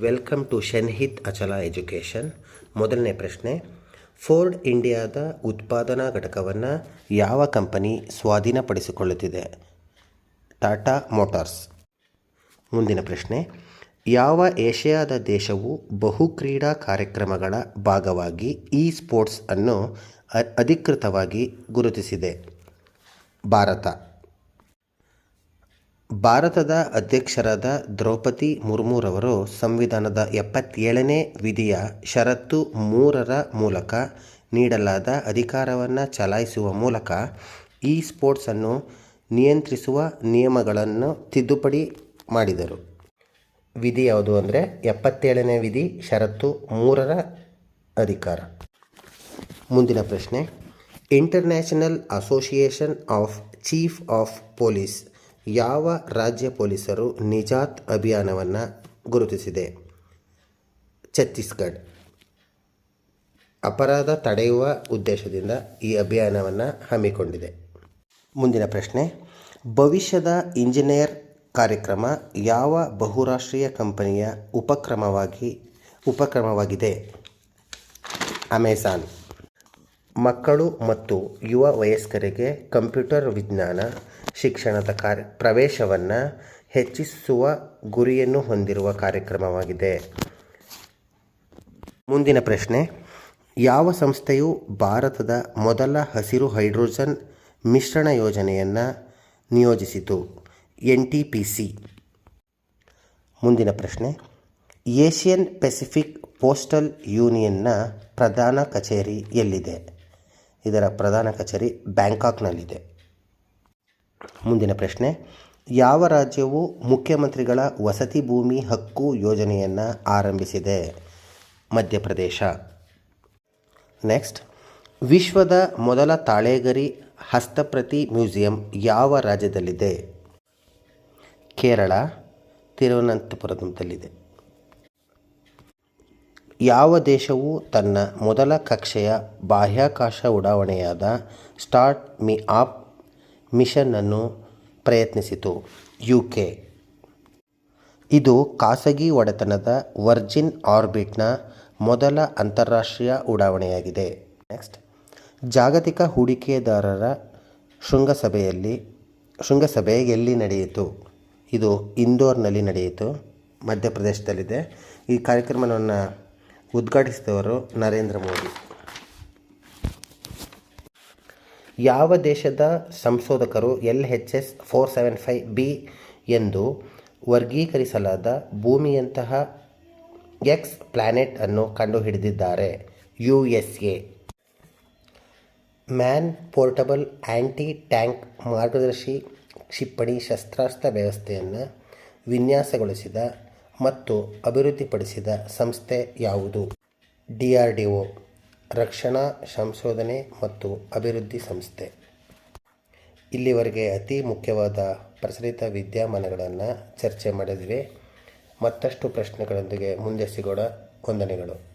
Welcome to ಶೆನ್ಹಿತ್ ಅಚಲ education. ಮೊದಲನೇ ಪ್ರಶ್ನೆ, ಫೋರ್ಡ್ ಇಂಡಿಯಾದ ಉತ್ಪಾದನಾ ಘಟಕವನ್ನು ಯಾವ ಕಂಪನಿ ಸ್ವಾಧೀನಪಡಿಸಿಕೊಳ್ಳುತ್ತಿದೆ? ಟಾಟಾ ಮೋಟಾರ್ಸ್. ಮುಂದಿನ ಪ್ರಶ್ನೆ, ಯಾವ ಏಷ್ಯಾದ ದೇಶವು ಬಹುಕ್ರೀಡಾ ಕಾರ್ಯಕ್ರಮಗಳ ಭಾಗವಾಗಿ ಇ ಸ್ಪೋರ್ಟ್ಸ್ ಅನ್ನು ಅಧಿಕೃತವಾಗಿ ಗುರುತಿಸಿದೆ? ಭಾರತ. ಭಾರತದ ಅಧ್ಯಕ್ಷರಾದ ದ್ರೌಪದಿ ಮುರ್ಮುರವರು ಸಂವಿಧಾನದ ಎಪ್ಪತ್ತೇಳನೇ ವಿಧಿಯ ಷರತ್ತು ಮೂರರ ಮೂಲಕ ನೀಡಲಾದ ಅಧಿಕಾರವನ್ನು ಚಲಾಯಿಸುವ ಮೂಲಕ ಈ ಸ್ಪೋರ್ಟ್ಸನ್ನು ನಿಯಂತ್ರಿಸುವ ನಿಯಮಗಳನ್ನು ತಿದ್ದುಪಡಿ ಮಾಡಿದರು. ವಿಧಿ ಯಾವುದು ಅಂದರೆ ಎಪ್ಪತ್ತೇಳನೇ ವಿಧಿ ಷರತ್ತು ಮೂರರ ಅಧಿಕಾರ. ಮುಂದಿನ ಪ್ರಶ್ನೆ. International association of chief of police ಯಾವ ರಾಜ್ಯ ಪೊಲೀಸರು ನಿಜಾತ್ ಅಭಿಯಾನವನ್ನು ಗುರುತಿಸಿದೆ? ಛತ್ತೀಸ್ಗಢ. ಅಪರಾಧ ತಡೆಯುವ ಉದ್ದೇಶದಿಂದ ಈ ಅಭಿಯಾನವನ್ನು ಹಮ್ಮಿಕೊಂಡಿದೆ. ಮುಂದಿನ ಪ್ರಶ್ನೆ, ಭವಿಷ್ಯದ ಇಂಜಿನಿಯರ್ ಕಾರ್ಯಕ್ರಮ ಯಾವ ಬಹುರಾಷ್ಟ್ರೀಯ ಕಂಪನಿಯ ಉಪಕ್ರಮವಾಗಿ, ಉಪಕ್ರಮವಾಗಿದೆ? ಅಮೆಜಾನ್. ಮಕ್ಕಳು ಮತ್ತು ಯುವ ವಯಸ್ಕರಿಗೆ ಕಂಪ್ಯೂಟರ್ ವಿಜ್ಞಾನ ಶಿಕ್ಷಣದ ಕಾರ್ಯ, ಪ್ರವೇಶವನ್ನು ಹೆಚ್ಚಿಸುವ ಗುರಿಯನ್ನು ಹೊಂದಿರುವ ಕಾರ್ಯಕ್ರಮವಾಗಿದೆ. ಮುಂದಿನ ಪ್ರಶ್ನೆ. ಯಾವ ಸಂಸ್ಥೆಯು ಭಾರತದ ಮೊದಲ ಹಸಿರು ಹೈಡ್ರೋಜನ್ ಮಿಶ್ರಣ ಯೋಜನೆಯನ್ನು ನಿಯೋಜಿಸಿತು? N T P C. ಮುಂದಿನ ಪ್ರಶ್ನೆ. ಏಷ್ಯನ್ ಪೆಸಿಫಿಕ್ ಪೋಸ್ಟಲ್ ಯೂನಿಯನ್ನ ಪ್ರಧಾನ ಕಚೇರಿ ಎಲ್ಲಿದೆ? ಇದರ ಪ್ರಧಾನ ಕಚೇರಿ ಬ್ಯಾಂಕಾಕ್ನಲ್ಲಿದೆ. ಮುಂದಿನ ಪ್ರಶ್ನೆ. ಯಾವ ರಾಜ್ಯವು ಮುಖ್ಯಮಂತ್ರಿಗಳ ವಸತಿ ಭೂಮಿ ಹಕ್ಕು ಯೋಜನೆಯನ್ನು ಆರಂಭಿಸಿದೆ? ಮಧ್ಯಪ್ರದೇಶ. ನೆಕ್ಸ್ಟ್. ವಿಶ್ವದ ಮೊದಲ ತಾಳೆಗರಿ ಹಸ್ತಪ್ರತಿ ಮ್ಯೂಸಿಯಂ ಯಾವ ರಾಜ್ಯದಲ್ಲಿದೆ? ಕೇರಳ, ತಿರುವನಂತಪುರದಲ್ಲಿದೆ. ಯಾವ ದೇಶವು ತನ್ನ ಮೊದಲ ಕಕ್ಷೆಯ ಬಾಹ್ಯಾಕಾಶ ಉಡಾವಣೆಯಾದ ಸ್ಟಾರ್ಟ್ ಮಿ, ಆಪ್ ಮಿಷನ್ ಅನ್ನು ಪ್ರಯತ್ನಿಸಿತು. ಯು ಕೆ ಇದು ಖಾಸಗಿ ಒಡೆತನದ ವರ್ಜಿನ್ ಆರ್ಬಿಟ್ನ ಮೊದಲ ಅಂತಾರಾಷ್ಟ್ರೀಯ ಉಡಾವಣೆಯಾಗಿದೆ. ನೆಕ್ಸ್ಟ್, ಜಾಗತಿಕ ಹೂಡಿಕೆದಾರರ ಶೃಂಗಸಭೆಯಲ್ಲಿ, ಶೃಂಗಸಭೆ ಎಲ್ಲಿ ನಡೆಯಿತು? ಇದು ಇಂದೋರ್ನಲ್ಲಿ ನಡೆಯಿತು, ಮಧ್ಯಪ್ರದೇಶದಲ್ಲಿದೆ. ಈ ಕಾರ್ಯಕ್ರಮವನ್ನು ಉದ್ಘಾಟಿಸಿದವರು ನರೇಂದ್ರ ಮೋದಿ. ಯಾವ ದೇಶದ ಸಂಶೋಧಕರು L H S four seven five B ಎಂದು ವರ್ಗೀಕರಿಸಲಾದ ಭೂಮಿಯಂತಹ ಎಕ್ಸ್ ಪ್ಲಾನೆಟ್ ಅನ್ನು ಕಂಡುಹಿಡಿದಿದ್ದಾರೆ? U S A. Man portable anti tank ಮಾರ್ಗದರ್ಶಿ ಕ್ಷಿಪಣಿ ಶಸ್ತ್ರಾಸ್ತ್ರ ವ್ಯವಸ್ಥೆಯನ್ನು ವಿನ್ಯಾಸಗೊಳಿಸಿದ ಮತ್ತು ಅಭಿವೃದ್ಧಿಪಡಿಸಿದ ಸಂಸ್ಥೆ ಯಾವುದು? D R D O. ರಕ್ಷಣಾ, ಸಂಶೋಧನೆ ಮತ್ತು ಅಭಿವೃದ್ಧಿ ಸಂಸ್ಥೆ. ಇಲ್ಲಿವರೆಗೆ ಅತಿ ಮುಖ್ಯವಾದ ಪ್ರಚಲಿತ ವಿದ್ಯಮಾನಗಳನ್ನು ಚರ್ಚೆ ಮಾಡಿದ್ವಿ. ಮತ್ತಷ್ಟು ಪ್ರಶ್ನೆಗಳೊಂದಿಗೆ ಮುಂದೆ ಸಿಗೋಣ. ವಂದನೆಗಳು.